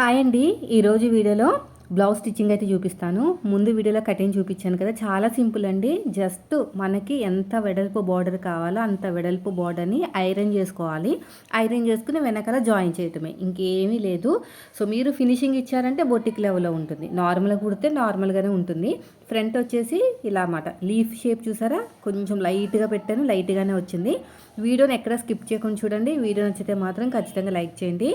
Hi అండి. ఈరోజు వీడియోలో బ్లౌజ్ స్టిచ్చింగ్ అయితే చూపిస్తాను. ముందు వీడియోలో కటింగ్ చూపించాను కదా. చాలా సింపుల్ అండి. జస్ట్ మనకి ఎంత వెడల్పు బార్డర్ కావాలో అంత వెడల్పు బార్డర్ని ఐరన్ చేసుకోవాలి. ఐరన్ చేసుకుని వెనకాల జాయిన్ చేయటమే. ఇంకేమీ లేదు. సో మీరు ఫినిషింగ్ ఇచ్చారంటే బొట్టిక్ లెవెల్లో ఉంటుంది. నార్మల్గా కుడితే నార్మల్గానే ఉంటుంది. ఫ్రంట్ వచ్చేసి ఇలా అన్నమాట. లీఫ్ షేప్ చూసారా? కొంచెం లైట్గా పెట్టాను లైట్గానే వచ్చింది. వీడియోని ఎక్కడ స్కిప్ చేయకుండా చూడండి. వీడియో నచ్చితే మాత్రం ఖచ్చితంగా లైక్ చేయండి.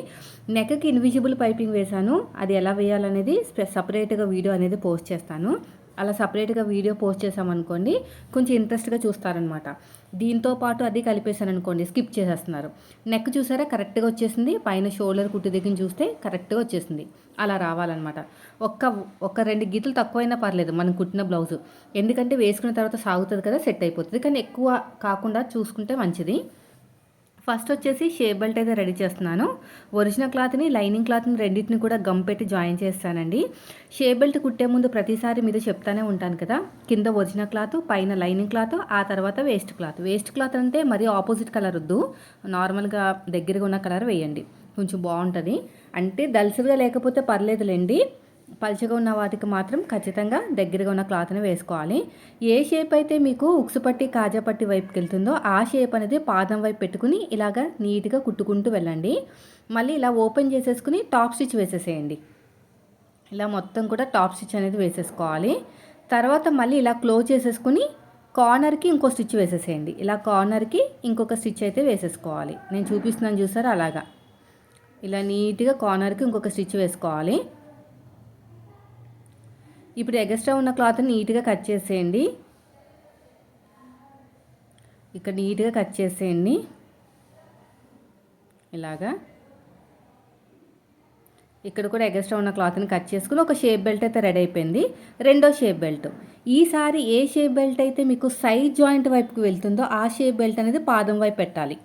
నెక్కి ఇన్విజిబుల్ పైపింగ్ వేశాను. అది ఎలా వేయాలనేది సపరేట్గా వీడియో అనేది పోస్ట్ చేస్తాను. అలా సపరేట్గా వీడియో పోస్ట్ చేసామనుకోండి కొంచెం ఇంట్రెస్ట్గా చూస్తారనమాట. దీంతో పాటు అది కలిపేశాను అనుకోండి స్కిప్ చేసేస్తున్నారు. నెక్ చూసారా? కరెక్ట్గా వచ్చేసింది. పైన షోల్డర్ కుట్టు దగ్గర చూస్తే కరెక్ట్గా వచ్చేసింది. అలా రావాలన్నమాట ఒక్క ఒక రెండు గీతలు తక్కువైనా పర్లేదు మనం కుట్టిన బ్లౌజు. ఎందుకంటే వేసుకున్న తర్వాత సాగుతుంది కదా సెట్ అయిపోతుంది. కానీ ఎక్కువ కాకుండా చూసుకుంటే మంచిది. ఫస్ట్ వచ్చేసి షేప్ బెల్ట్ అయితే రెడీ చేస్తున్నాను. ఒరిజినల్ క్లాత్ని లైనింగ్ క్లాత్ని రెండింటిని కూడా గమ్ పెట్టి జాయిన్ చేస్తానండి. షేప్ బెల్ట్ కుట్టే ముందు ప్రతిసారి మీద చెప్తానే ఉంటాను కదా. కింద ఒరిజినల్ క్లాత్ పైన లైనింగ్ క్లాత్ ఆ తర్వాత వేస్ట్ క్లాత్. వేస్ట్ క్లాత్ అంటే మరీ ఆపోజిట్ కలర్ వద్దు. నార్మల్గా దగ్గరగా ఉన్న కలర్ వేయండి. కొంచెం బాగుంటుంది. అంటే దల్సలుగా లేకపోతే పర్లేదులేండి. పలుచగా ఉన్న వాటికి మాత్రం ఖచ్చితంగా దగ్గరగా ఉన్న క్లాత్ని వేసుకోవాలి. ఏ షేప్ అయితే మీకు ఉక్సు పట్టి కాజా పట్టి వైపుకి వెళ్తుందో ఆ షేప్ అనేది పాదం వైపు పెట్టుకుని ఇలాగా నీట్గా కుట్టుకుంటూ వెళ్ళండి. మళ్ళీ ఇలా ఓపెన్ చేసేసుకుని టాప్ స్టిచ్ వేసేసేయండి. ఇలా మొత్తం కూడా టాప్ స్టిచ్ అనేది వేసేసుకోవాలి. తర్వాత మళ్ళీ ఇలా క్లోజ్ చేసేసుకుని కార్నర్కి ఇంకో స్టిచ్ వేసేసేయండి. ఇలా కార్నర్కి ఇంకొక స్టిచ్ అయితే వేసేసుకోవాలి. నేను చూపిస్తున్నాను చూసారా? అలాగా. ఇలా నీట్గా కార్నర్కి ఇంకొక స్టిచ్ వేసుకోవాలి. ఇప్పుడు ఎగస్ట్రా ఉన్న క్లాత్ని నీట్గా కట్ చేసేయండి. ఇక్కడ నీట్గా కట్ చేసేయండి. ఇలాగా. ఇక్కడ కూడా ఎగస్ట్రా ఉన్న క్లాత్ని కట్ చేసుకుని ఒక షేప్ బెల్ట్ అయితే రెడీ అయిపోయింది. రెండో షేప్ బెల్ట్. ఈసారి ఏ షేప్ బెల్ట్ అయితే మీకు సైడ్ జాయింట్ వైపుకి వెళ్తుందో ఆ షేప్ బెల్ట్ అనేది పాదం వైపు పెట్టాలి.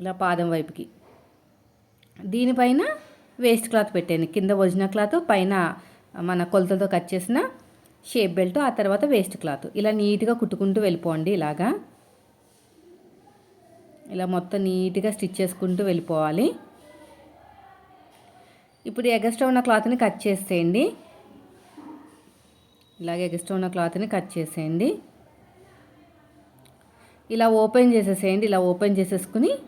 ఇలా పాదం వైపుకి. దీనిపైన వేస్ట్ క్లాత్ పెట్టేయండి. కింద ఒరిజినల్ క్లాత్ పైన మన కొలతలతో కట్ చేసిన షేప్ బెల్ట్ ఆ తర్వాత వేస్ట్ క్లాత్. ఇలా నీట్గా కుట్టుకుంటూ వెళ్ళిపోండి ఇలాగా. ఇలా మొత్తం నీట్గా స్టిచ్ చేసుకుంటూ వెళ్ళిపోవాలి. ఇప్పుడు ఎగస్ట్రా ఉన్న క్లాత్ని కట్ చేసేయండి. ఇలాగే ఎగస్ట్రా ఉన్న క్లాత్ని కట్ చేసేయండి. ఇలా ఓపెన్ చేసేసేయండి. ఇలా ఓపెన్ చేసేసుకుని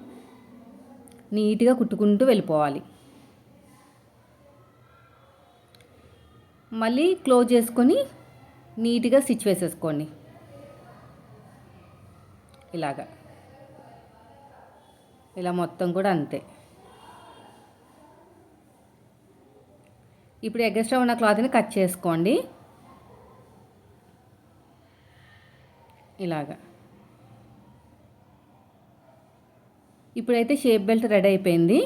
నీట్గా కుట్టుకుంటూ వెళ్ళిపోవాలి. మళ్ళీ క్లోజ్ చేసుకొని నీట్గా స్టిచ్ వేసేసుకోండి. ఇలాగా. ఇలా మొత్తం కూడా అంతే. ఇప్పుడు ఎగస్ట్రా ఉన్న క్లాత్ని కట్ చేసుకోండి. ఇలాగా. ఇప్పుడైతే షేప్ బెల్ట్ రెడీ అయిపోయింది.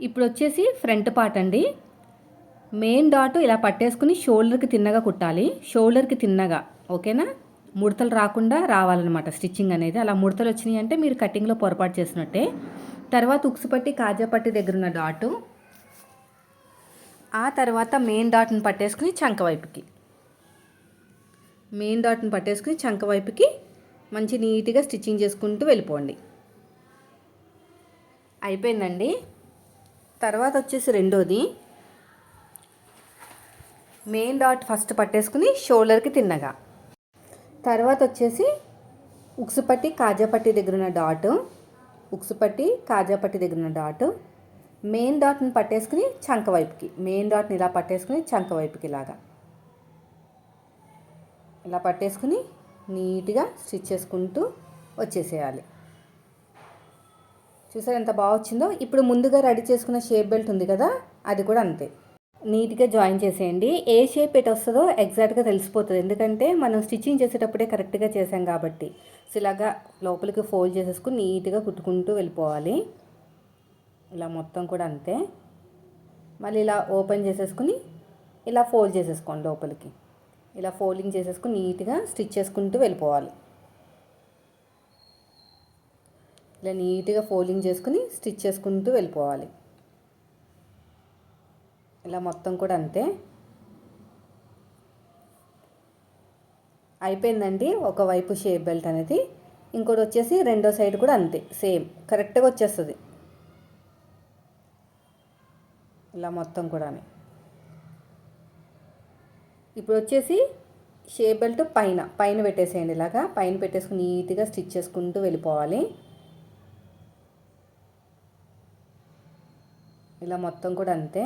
ఇప్పుడు వచ్చేసి ఫ్రంట్ పార్ట్ అండి. మెయిన్ డాట్ ఇలా పట్టేసుకుని షోల్డర్కి తిన్నగా కుట్టాలి. షోల్డర్కి తిన్నగా ఓకేనా? ముడతలు రాకుండా రావాలన్నమాట స్టిచ్చింగ్ అనేది. అలా ముడతలు వచ్చినాయి అంటే మీరు కటింగ్లో పొరపాటు చేసినట్టే. తర్వాత ఉక్సుపట్టి కాజాపట్టి దగ్గర ఉన్న డాటు. ఆ తర్వాత మెయిన్ డాట్ని పట్టేసుకుని చంక వైపుకి. మెయిన్ డాట్ని పట్టేసుకుని చంక వైపుకి మంచి నీట్గా స్టిచ్చింగ్ చేసుకుంటూ వెళ్ళిపోండి. అయిపోయిందండి? తర్వాత వచ్చేసి రెండోది. మెయిన్ డాట్ ఫస్ట్ పట్టేసుకుని షోల్డర్కి తిన్నగా. తర్వాత వచ్చేసి ఉక్సుపట్టి కాజాపట్టి దగ్గర ఉన్న డాట్. ఉక్సుపట్టి కాజాపట్టి దగ్గర ఉన్న డాట్. మెయిన్ డాట్ని పట్టేసుకుని చంక వైపుకి. మెయిన్ డాట్ని ఇలా పట్టేసుకుని చంక వైపుకి ఇలాగా. ఇలా పట్టేసుకుని నీట్గా స్టిచ్ చేసుకుంటూ వచ్చేసేయాలి. చూసారు ఎంత బాగా వచ్చిందో? ఇప్పుడు ముందుగా రెడీ చేసుకున్న షేప్ బెల్ట్ ఉంది కదా అది కూడా అంతే. నీట్గా జాయిన్ చేసేయండి. ఏ షేప్ ఎటు వస్తుందో ఎగ్జాక్ట్గా తెలిసిపోతుంది. ఎందుకంటే మనం స్టిచ్చింగ్ చేసేటప్పుడే కరెక్ట్గా చేసాం కాబట్టి. సో ఇలాగా లోపలికి ఫోల్డ్ చేసేసుకుని నీట్గా కుట్టుకుంటూ వెళ్ళిపోవాలి. ఇలా మొత్తం కూడా అంతే. మళ్ళీ ఇలా ఓపెన్ చేసేసుకుని ఇలా ఫోల్డ్ చేసేసుకోండి లోపలికి. ఇలా ఫోల్డింగ్ చేసేసుకుని నీట్గా స్టిచ్ చేసుకుంటూ వెళ్ళిపోవాలి. ఇలా నీట్గా ఫోల్డింగ్ చేసుకుని స్టిచ్ చేసుకుంటూ వెళ్ళిపోవాలి. ఇలా మొత్తం కూడా అంతే. అయిపోయిందండి ఒకవైపు షేప్ బెల్ట్ అనేది. ఇంకోటి వచ్చేసి రెండో సైడ్ కూడా అంతే సేమ్ కరెక్ట్గా వచ్చేస్తుంది. ఇలా మొత్తం కూడా ఇప్పుడు వచ్చేసి షేప్ బెల్ట్ పైన పైన పెట్టేసేయండి ఇలాగా. పైన పెట్టేసుకుని నీట్గా స్టిచ్ చేసుకుంటూ వెళ్ళిపోవాలి. ఇలా మొత్తం కూడా అంతే.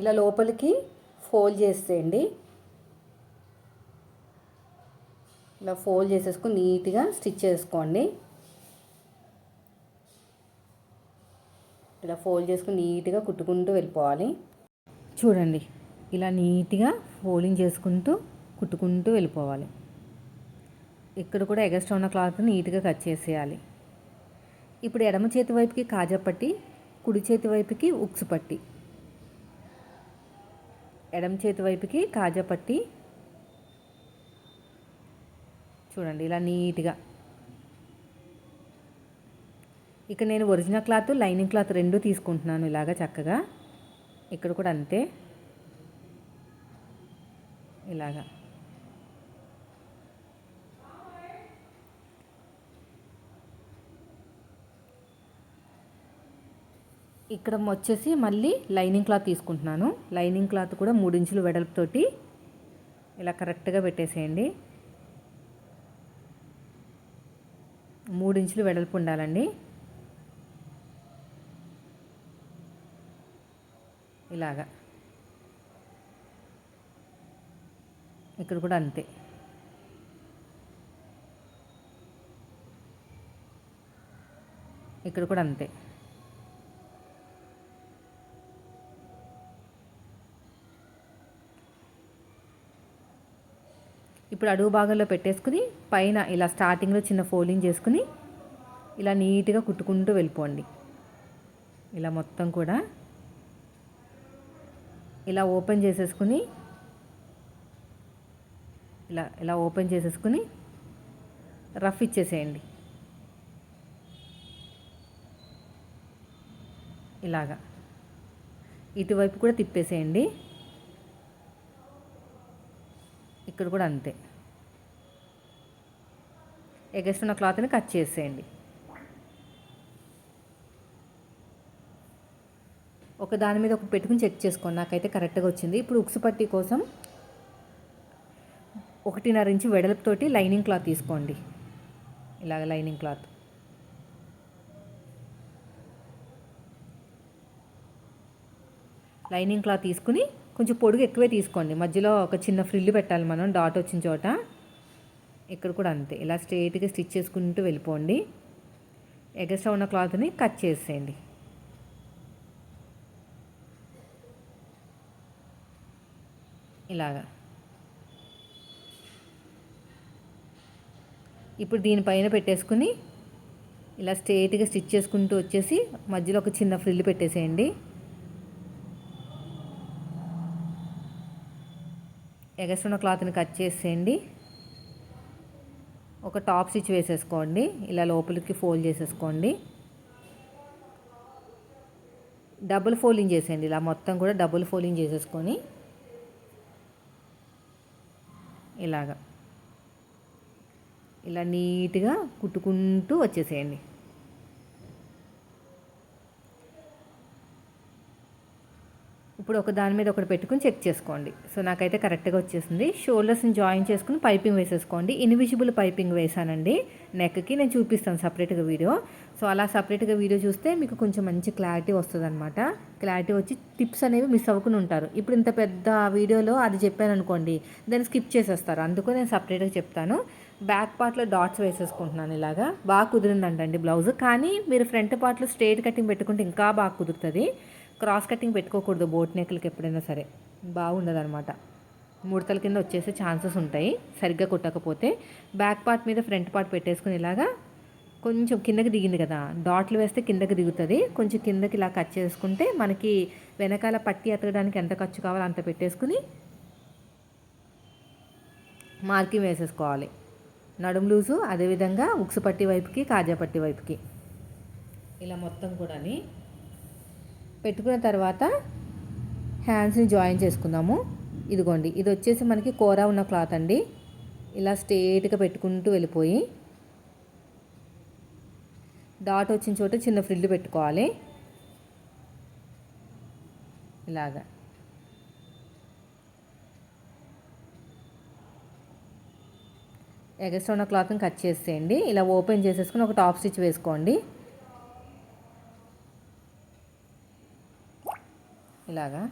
ఇలా లోపలికి ఫోల్డ్ చేసేయండి. ఇలా ఫోల్డ్ చేసేసుకుని నీట్గా స్టిచ్ చేసుకోండి. ఇలా ఫోల్డ్ చేసుకుని నీట్గా కుట్టుకుంటూ వెళ్ళిపోవాలి. చూడండి ఇలా నీట్గా ఫోల్డింగ్ చేసుకుంటూ కుట్టుకుంటూ వెళ్ళిపోవాలి. ఇక్కడ కూడా ఎగస్ట్రా ఉన్న క్లాత్ నీట్గా కట్ చేసేయాలి. ఇప్పుడు ఎడమ చేతి వైపుకి కాజాపట్టి కుడి చేతి వైపుకి ఉక్స్ పట్టి. ఎడమ చేతి వైపుకి కాజాపట్టి చూడండి ఇలా నీట్గా. ఇక నేను ఒరిజినల్ క్లాత్ లైనింగ్ క్లాత్ రెండు తీసుకుంటున్నాను ఇలాగా చక్కగా. ఇక్కడ కూడా అంతే. ఇలాగా. ఇక్కడ వచ్చేసి మళ్ళీ లైనింగ్ క్లాత్ తీసుకుంటున్నాను. లైనింగ్ క్లాత్ కూడా మూడు ఇంచులు వెడల్పుతోటి ఇలా కరెక్ట్గా పెట్టేసేయండి. మూడు ఇంచులు వెడల్పు ఉండాలండి. ఇలాగా. ఇక్కడ కూడా అంతే. ఇక్కడ కూడా అంతే. ఇప్పుడు అడుగు భాగంలో పెట్టేసుకుని పైన ఇలా స్టార్టింగ్లో చిన్న ఫోల్డింగ్ చేసుకుని ఇలా నీట్గా కుట్టుకుంటూ వెళ్ళిపోండి. ఇలా మొత్తం కూడా ఇలా ఓపెన్ చేసేసుకుని ఇలా ఇలా ఓపెన్ చేసేసుకుని రఫ్ ఇచ్చేసేయండి. ఇలాగా. ఇటువైపు కూడా తిప్పేసేయండి. ఇక్కడ కూడా అంతే. ఎగస్తున్న క్లాత్ని కట్ చేసేయండి. ఒక దాని మీద ఒక పెట్టుకుని చెక్ చేసుకోండి. నాకైతే కరెక్ట్గా వచ్చింది. ఇప్పుడు ఉక్సు పట్టి కోసం ఒకటిన్నర ఇంచు వెడల్పుతోటి లైనింగ్ క్లాత్ తీసుకోండి. ఇలాగ లైనింగ్ క్లాత్. లైనింగ్ క్లాత్ తీసుకుని కొంచెం పొడుగు ఎక్కువే తీసుకోండి. మధ్యలో ఒక చిన్న ఫ్రిల్ పెట్టాలి మనం డాట్ వచ్చిన చోట. ఇక్కడ కూడా అంతే. ఇలా స్ట్రైట్గా స్టిచ్ చేసుకుంటూ వెళ్ళిపోండి. ఎగస్ట్రా ఉన్న క్లాత్ని కట్ చేసేయండి. ఇలాగా. ఇప్పుడు దీనిపైన పెట్టేసుకుని ఇలా స్ట్రైట్గా స్టిచ్ చేసుకుంటూ వచ్చేసి మధ్యలో ఒక చిన్న ఫ్రిల్ పెట్టేసేయండి. ఎగస్ట్రున్న క్లాత్ని కట్ చేసేయండి. ఒక టాప్ స్టిచ్ వేసేసుకోండి. ఇలా లోపలికి ఫోల్డ్ చేసేసుకోండి. డబుల్ ఫోల్డింగ్ చేసేయండి. ఇలా మొత్తం కూడా డబుల్ ఫోల్డింగ్ చేసేసుకొని ఇలాగా. ఇలా నీట్గా కుట్టుకుంటూ వచ్చేసేయండి. ఇప్పుడు ఒక దాని మీద ఒకటి పెట్టుకుని చెక్ చేసుకోండి. సో నాకైతే కరెక్ట్గా వచ్చేసింది. షోల్డర్స్ని జాయిన్ చేసుకుని పైపింగ్ వేసేసుకోండి. ఇన్విజిబుల్ పైపింగ్ వేసానండి నెక్కి నేను చూపిస్తాను సపరేట్గా వీడియో. సో అలా సపరేట్గా వీడియో చూస్తే మీకు కొంచెం మంచి క్లారిటీ వస్తుంది అనమాట క్లారిటీ వచ్చి టిప్స్ అనేవి మిస్ అవ్వకుండా ఉంటారు. ఇప్పుడు ఇంత పెద్ద వీడియోలో అది చెప్పాను అనుకోండి దాన్ని స్కిప్ చేసేస్తారు. అందుకు నేను సపరేట్గా చెప్తాను. బ్యాక్ పార్ట్లో డాట్స్ వేసేసుకుంటున్నాను ఇలాగా. బాగా కుదిరిందంటండి బ్లౌజ్. కానీ మీరు ఫ్రంట్ పార్ట్లో స్ట్రేట్ కటింగ్ పెట్టుకుంటే ఇంకా బాగా కుదురుతుంది. క్రాస్ కటింగ్ పెట్టుకోకూడదు బోట్ నెక్లకి ఎప్పుడైనా సరే. బాగుండదు అనమాట ముడతల కింద వచ్చేసే ఛాన్సెస్ ఉంటాయి. సరిగ్గా కుట్టకపోతే బ్యాక్ పార్ట్ మీద ఫ్రంట్ పార్ట్ పెట్టేసుకుని ఇలాగా కొంచెం కిందకి దిగింది కదా. డాట్లు వేస్తే కిందకి దిగుతుంది. కొంచెం కిందకి ఇలా కట్ చేసుకుంటే మనకి వెనకాల పట్టి ఎతకడానికి ఎంత ఖర్చు కావాలో అంత పెట్టేసుకుని మార్కింగ్ వేసేసుకోవాలి. నడుము లూజు అదేవిధంగా ఉక్సు పట్టి వైపుకి కాజా పట్టి వైపుకి. ఇలా మొత్తం కూడాని పెట్టుకున్న తర్వాత హ్యాండ్స్ని జాయిన్ చేసుకుందాము. ఇదిగోండి ఇది వచ్చేసి మనకి కూర ఉన్న క్లాత్ అండి. ఇలా స్ట్రేట్గా పెట్టుకుంటూ వెళ్ళిపోయి డాట్ వచ్చిన చోట చిన్న ఫ్రిల్లు పెట్టుకోవాలి. ఇలాగా. ఎగస్ట్రా ఉన్న క్లాత్ని కట్ చేసేయండి. ఇలా ఓపెన్ చేసేసుకుని ఒక టాప్ స్టిచ్ వేసుకోండి. ఇలాగా.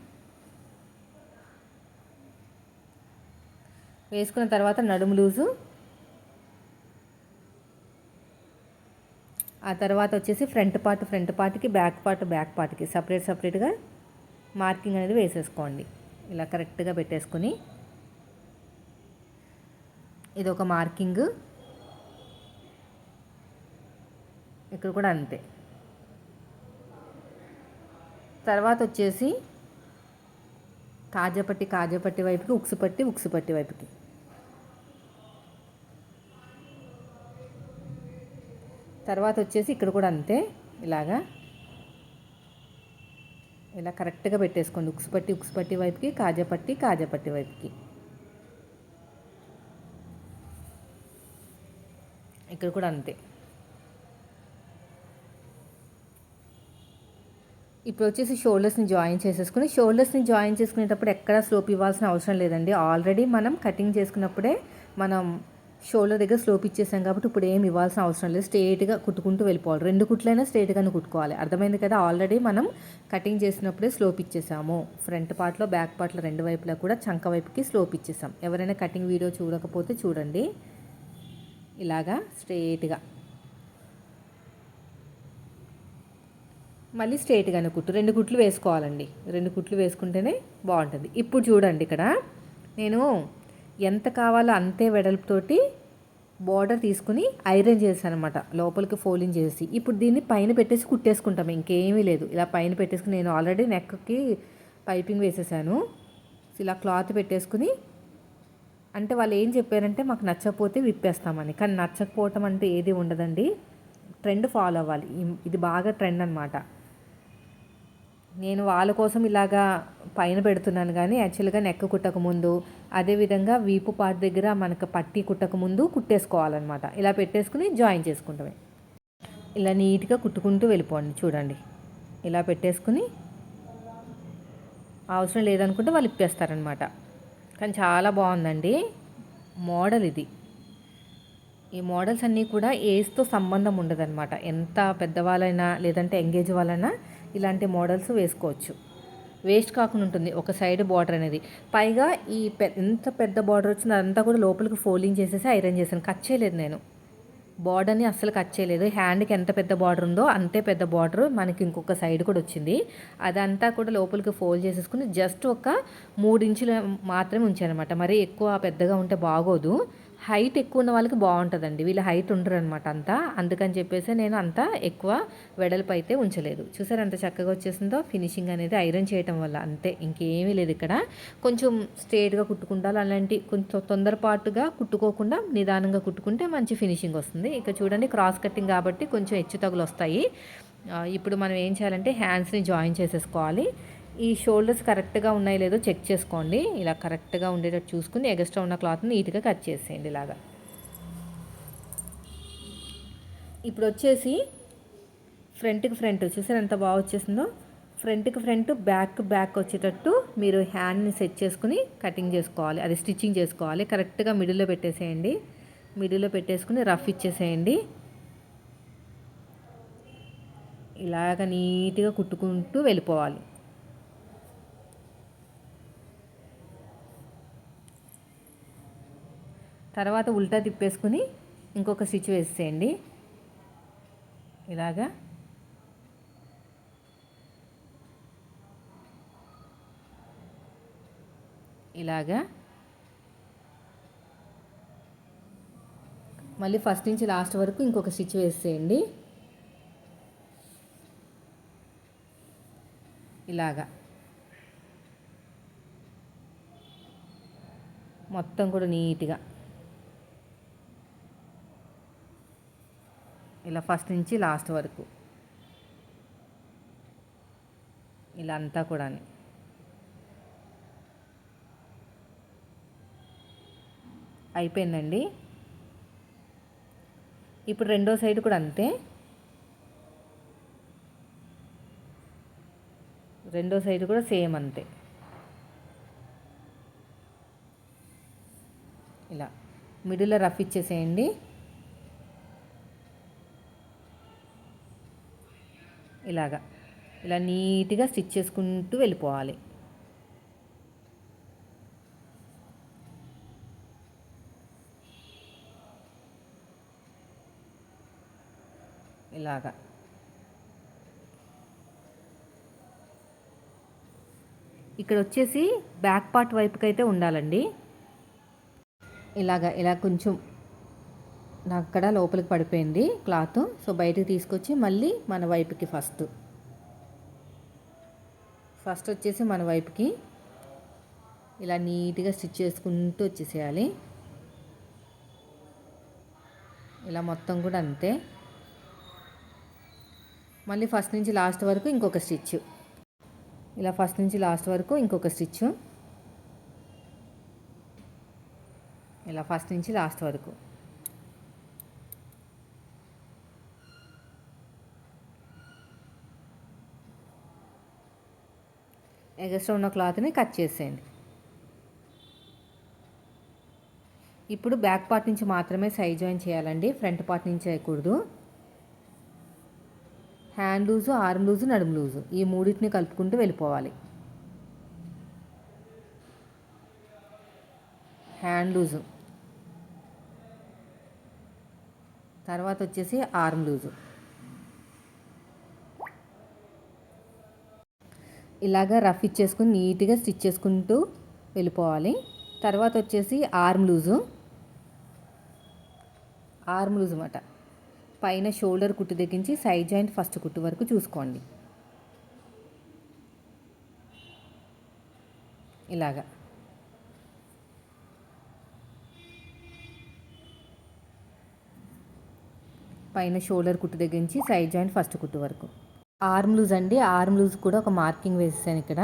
వేసుకున్న తర్వాత నడుము లూజు. ఆ తర్వాత వచ్చేసి ఫ్రంట్ పార్ట్ ఫ్రంట్ పార్ట్కి బ్యాక్ పార్ట్ బ్యాక్ పార్ట్కి సపరేట్ సపరేట్గా మార్కింగ్ అనేది వేసేసుకోండి. ఇలా కరెక్ట్గా పెట్టేసుకుని. ఇది ఒక మార్కింగ్. ఇక్కడ కూడా అంతే. తర్వాత వచ్చేసి కాజపట్టి కాజపట్టి వైపుకి ఉక్సుపట్టి ఉక్సుపట్టి వైపుకి. తర్వాత వచ్చేసి ఇక్కడ కూడా అంతే ఇలాగా. ఇలా కరెక్ట్గా పెట్టేసుకోండి. ఉక్సుపట్టి ఉక్సుపట్టి వైపుకి కాజపట్టి కాజపట్టి వైపుకి. ఇక్కడ కూడా అంతే. ఇప్పుడు వచ్చేసి షోల్డర్స్ని జాయిన్ చేసేసుకుని షోల్డర్స్ని జాయిన్ చేసుకునేటప్పుడు ఎక్కడ స్లోప్ ఇవ్వాల్సిన అవసరం లేదండి. ఆల్రెడీ మనం కటింగ్ చేసుకున్నప్పుడే మనం షోల్డర్ దగ్గర స్లోప్ ఇచ్చేసాం కాబట్టి ఇప్పుడు ఏం ఇవ్వాల్సిన అవసరం లేదు. స్ట్రేట్గా కుట్టుకుంటూ వెళ్ళిపోవాలి. రెండు కుట్లైనా స్ట్రేట్గానే కుట్టుకోవాలి. అర్థమైంది కదా? ఆల్రెడీ మనం కటింగ్ చేసినప్పుడే స్లోప్ ఇచ్చేసాము. ఫ్రంట్ పార్ట్లో బ్యాక్ పార్ట్లో రెండు వైపులా కూడా చంక వైపుకి స్లోప్ ఇచ్చేసాం. ఎవరైనా కటింగ్ వీడియో చూడకపోతే చూడండి. ఇలాగా స్ట్రేట్గా. మళ్ళీ స్ట్రైట్గానే కుట్టు. రెండు కుట్లు వేసుకోవాలండి. రెండు కుట్లు వేసుకుంటేనే బాగుంటుంది. ఇప్పుడు చూడండి ఇక్కడ. నేను ఎంత కావాలో అంతే వెడల్పుతోటి బార్డర్ తీసుకుని ఐరన్ చేశాను అనమాట లోపలికి ఫోలింగ్ చేసి. ఇప్పుడు దీన్ని పైన పెట్టేసి కుట్టేసుకుంటాం. ఇంకేమీ లేదు. ఇలా పైన పెట్టేసుకుని నేను ఆల్రెడీ నెక్కి పైపింగ్ వేసేసాను. ఇలా క్లాత్ పెట్టేసుకుని అంటే వాళ్ళు ఏం చెప్పారంటే మాకు నచ్చకపోతే విప్పేస్తామని. కానీ నచ్చకపోవటం అంటే ఏది ఉండదండి. ట్రెండ్ ఫాలో అవ్వాలి. ఇది బాగా ట్రెండ్ అనమాట నేను వాళ్ళ కోసం ఇలాగా పైన పెడుతున్నాను కానీ యాక్చువల్గా నెక్క కుట్టక ముందు అదేవిధంగా వీపు పార్ట్ దగ్గర మనకు పట్టి కుట్టక ముందు కుట్టేసుకోవాలన్నమాట. ఇలా పెట్టేసుకుని జాయిన్ చేసుకుంటామే. ఇలా నీట్గా కుట్టుకుంటూ వెళ్ళిపోండి చూడండి. ఇలా పెట్టేసుకుని అవసరం లేదనుకుంటే వాళ్ళు ఇప్పేస్తారనమాట కానీ చాలా బాగుందండి మోడల్ ఇది. ఈ మోడల్స్ అన్నీ కూడా ఏజ్తో సంబంధం ఉండదన్నమాట. ఎంత పెద్దవాళ్ళైనా లేదంటే ఎంగేజ్ వాళ్ళైనా ఇలాంటి మోడల్స్ వేసుకోవచ్చు. వేస్ట్ కాకుండా ఉంటుంది. ఒక సైడ్ బార్డర్ అనేది. పైగా ఈ ఎంత పెద్ద బార్డర్ వచ్చిందో అదంతా కూడా లోపలికి ఫోల్డింగ్ చేసేసి ఐరన్ చేశాను. కట్ చేయలేదు నేను. బార్డర్ని అస్సలు కట్ చేయలేదు. హ్యాండ్కి ఎంత పెద్ద బార్డర్ ఉందో అంతే పెద్ద బార్డర్ మనకి ఇంకొక సైడ్ కూడా వచ్చింది. అదంతా కూడా లోపలికి ఫోల్డ్ చేసేసుకుని జస్ట్ ఒక మూడు ఇంచులు మాత్రమే ఉంచానమాట. మరీ ఎక్కువ పెద్దగా ఉంటే బాగోదు. హైట్ ఎక్కువ ఉన్న వాళ్ళకి బాగుంటుందండి. వీళ్ళు హైట్ ఉండరు అనమాట అంతా. అందుకని చెప్పేసి నేను అంత ఎక్కువ వెడల్పు అయితే ఉంచలేదు. చూసారు ఎంత చక్కగా వచ్చేసిందో? ఫినిషింగ్ అనేది ఐరన్ చేయటం వల్ల అంతే. ఇంకేమీ లేదు ఇక్కడ. కొంచెం స్ట్రేట్గా కుట్టుకుంటారు. అలాంటి కొంచెం తొందరపాటుగా కుట్టుకోకుండా నిదానంగా కుట్టుకుంటే మంచి ఫినిషింగ్ వస్తుంది. ఇక చూడండి క్రాస్ కటింగ్ కాబట్టి కొంచెం హెచ్చు తగులు వస్తాయి ఇప్పుడు మనం ఏం చేయాలంటే హ్యాండ్స్ని జాయిన్ చేసేసుకోవాలి. ఈ షోల్డర్స్ కరెక్ట్గా ఉన్నాయో లేదో చెక్ చేసుకోండి. ఇలా కరెక్ట్గా ఉండేటట్టు చూసుకుని ఎగస్ట్రా ఉన్న క్లాత్ని నీట్గా కట్ చేసేయండి ఇలాగా. ఇప్పుడు వచ్చేసి ఫ్రంట్కి ఫ్రంట్ చూసారు ఎంత బాగా వచ్చేసిందో? ఫ్రంట్కి ఫ్రంట్ బ్యాక్ బ్యాక్ వచ్చేటట్టు మీరు హ్యాండ్ని సెట్ చేసుకుని కటింగ్ చేసుకోవాలి. అది స్టిచ్చింగ్ చేసుకోవాలి. కరెక్ట్గా మిడిల్లో పెట్టేసేయండి. మిడిల్లో పెట్టేసుకుని రఫ్ ఇచ్చేసేయండి. ఇలాగ నీట్గా కుట్టుకుంటూ వెళ్ళిపోవాలి. తర్వాత ఉల్టా తిప్పేసుకుని ఇంకొక స్టిచ్ వేసేయండి. ఇలాగా. ఇలాగా. మళ్ళీ ఫస్ట్ నుంచి లాస్ట్ వరకు ఇంకొక స్టిచ్ వేసేయండి. ఇలాగా. మొత్తం కూడా నీట్గా. ఇలా ఫస్ట్ నుంచి లాస్ట్ వరకు. ఇలా అంతా కూడా అయిపోయిందండి. ఇప్పుడు రెండో సైడ్ కూడా అంతే. రెండో సైడ్ కూడా సేమ్ అంతే. ఇలా. మిడిల్లో రఫ్ ఇచ్చేసేయండి. ఇలాగా. ఇలా నీట్గా స్టిచ్ చేసుకుంటూ వెళ్ళిపోవాలి. ఇలాగా. ఇక్కడ వచ్చేసి బ్యాక్ పార్ట్ వైపుకైతే ఉండాలండి. ఇలాగా ఇలా కొంచెం అక్కడ లోపలికి పడిపోయింది క్లాత్. సో బయటకు తీసుకొచ్చి మళ్ళీ మన వైపుకి ఫస్ట్. ఫస్ట్ వచ్చేసి మన వైపుకి ఇలా నీట్గా స్టిచ్ చేసుకుంటూ వచ్చేసేయాలి. ఇలా మొత్తం కూడా అంతే. మళ్ళీ ఫస్ట్ నుంచి లాస్ట్ వరకు ఇంకొక స్టిచ్. ఇలా ఫస్ట్ నుంచి లాస్ట్ వరకు ఇంకొక స్టిచ్. ఇలా ఫస్ట్ నుంచి లాస్ట్ వరకు. ఎగస్ట్రా ఉన్న క్లాత్ని కట్ చేసేయండి. ఇప్పుడు బ్యాక్ పార్ట్ నుంచి మాత్రమే సైజ్ జాయిన్ చేయాలండి. ఫ్రంట్ పార్ట్ నుంచి చేయకూడదు. హ్యాండ్ లూజు ఆర్మ్ లూజు నడుము లూజు ఈ మూడింటిని కలుపుకుంటూ వెళ్ళిపోవాలి. Hand loose. తర్వాత వచ్చేసి ఆర్మ్ లూజు. ఇలాగ రఫ్ ఇచ్చేసుకుని నీట్గా స్టిచ్ చేసుకుంటూ వెళ్ళిపోవాలి. తర్వాత వచ్చేసి ఆర్మ్ లూజు. ఆర్మ్ లూజ్ అన్నమాట. పైన షోల్డర్ కుట్టు దగ్గరించి సైడ్ జాయింట్ ఫస్ట్ కుట్టు వరకు చూసుకోండి. ఇలాగా. పైన షోల్డర్ కుట్టు దగ్గర నుంచి సైడ్ జాయింట్ ఫస్ట్ కుట్టు వరకు. ఆర్మ్ లూజ్ అండి. ఆర్మ్ లూజ్ కూడా ఒక మార్కింగ్ వేసేసాను ఇక్కడ.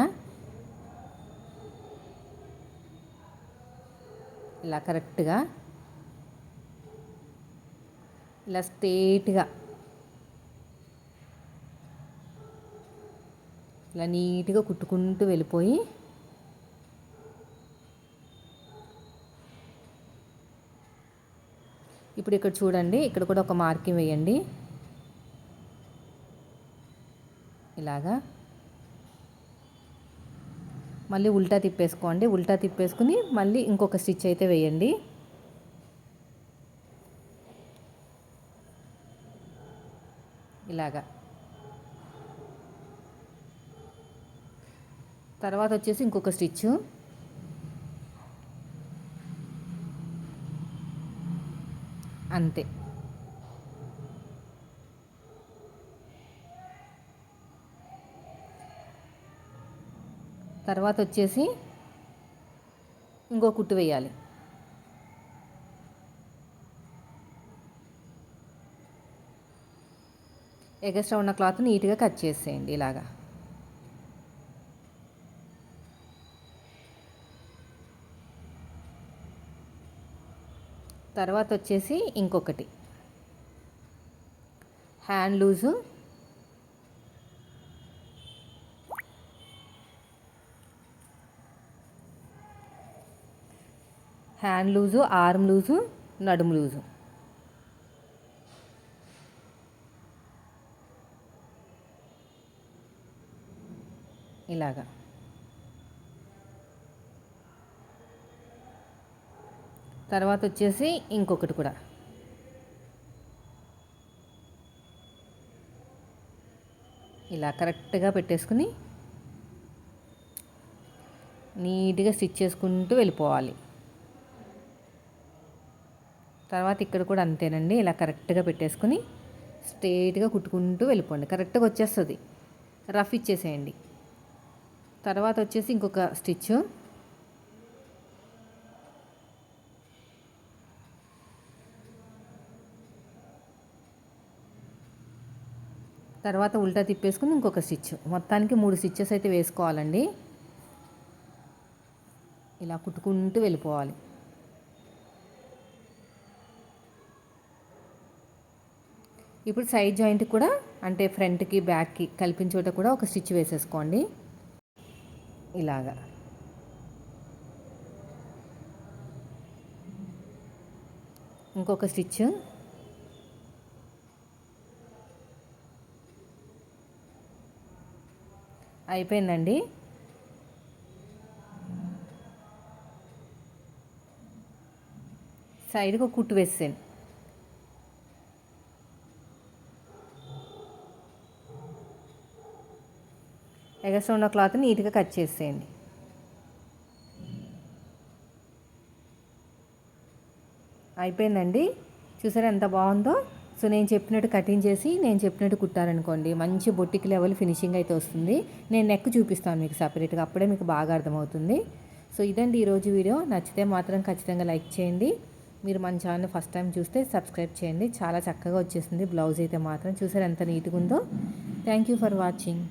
ఇలా కరెక్ట్గా. ఇలా స్ట్రేట్గా. ఇలా నీట్గా కుట్టుకుంటూ వెళ్ళిపోయి. ఇప్పుడు ఇక్కడ చూడండి. ఇక్కడ కూడా ఒక మార్కింగ్ వేయండి. ఇలాగా. మళ్ళీ ఉల్టా తిప్పేసుకోండి. ఉల్టా తిప్పేసుకుని మళ్ళీ ఇంకొక స్టిచ్ అయితే వేయండి. ఇలాగా. తర్వాత వచ్చేసి ఇంకొక స్టిచ్. అంతే. తర్వాత వచ్చేసి ఇంకో కుట్టు వేయాలి. ఎగస్ట్రా ఉన్న క్లాత్ నీట్గా కట్ చేసేయండి ఇలాగా. తర్వాత వచ్చేసి ఇంకొకటి. Hand loose hand loose arm loose నడుము లూజు. ఇలాగా. తర్వాత వచ్చేసి ఇంకొకటి కూడా. ఇలా కరెక్ట్గా పెట్టేసుకుని నీట్గా స్టిచ్ చేసుకుంటూ వెళ్ళిపోవాలి. తర్వాత ఇక్కడ కూడా అంతేనండి. ఇలా కరెక్ట్గా పెట్టేసుకుని స్ట్రేట్గా కుట్టుకుంటూ వెళ్ళిపోండి. కరెక్ట్గా వచ్చేస్తుంది. రఫ్ ఇచ్చేసేయండి. తర్వాత వచ్చేసి ఇంకొక స్టిచ్ తర్వాత ఉల్టా తిప్పేసుకుని ఇంకొక స్టిచ్ మొత్తానికి మూడు స్టిచ్చెస్ అయితే వేసుకోవాలండి. ఇలా కుట్టుకుంటూ వెళ్ళిపోవాలి. ఇప్పుడు సైడ్ జాయింట్ కూడా అంటే ఫ్రంట్కి బ్యాక్కి కలిపిన చోట కూడా ఒక స్టిచ్ వేసేసుకోండి. ఇలాగా. ఇంకొక స్టిచ్ అయిపోయిందండి. సైడ్కి ఒక కుట్టు వేసేయండి ఎగస్ట్రా ఉన్న క్లాత్ నీట్గా కట్ చేసేయండి. అయిపోయిందండి. చూసారా ఎంత బాగుందో? సో నేను చెప్పినట్టు కటింగ్ చేసి నేను చెప్పినట్టు కుట్టారనుకోండి మంచి బొట్టికి లెవెల్ ఫినిషింగ్ అయితే వస్తుంది. నేను నెక్ చూపిస్తాను మీకు సపరేట్గా అప్పుడే మీకు బాగా అర్థమవుతుంది. సో ఇదండి ఈరోజు వీడియో. నచ్చితే మాత్రం ఖచ్చితంగా లైక్ చేయండి. మీరు మన ఛానల్ ఫస్ట్ టైం చూస్తే సబ్స్క్రైబ్ చేయండి. చాలా చక్కగా వచ్చేసింది బ్లౌజ్ అయితే మాత్రం. చూసారు ఎంత నీట్గా ఉందో? Thank you for watching.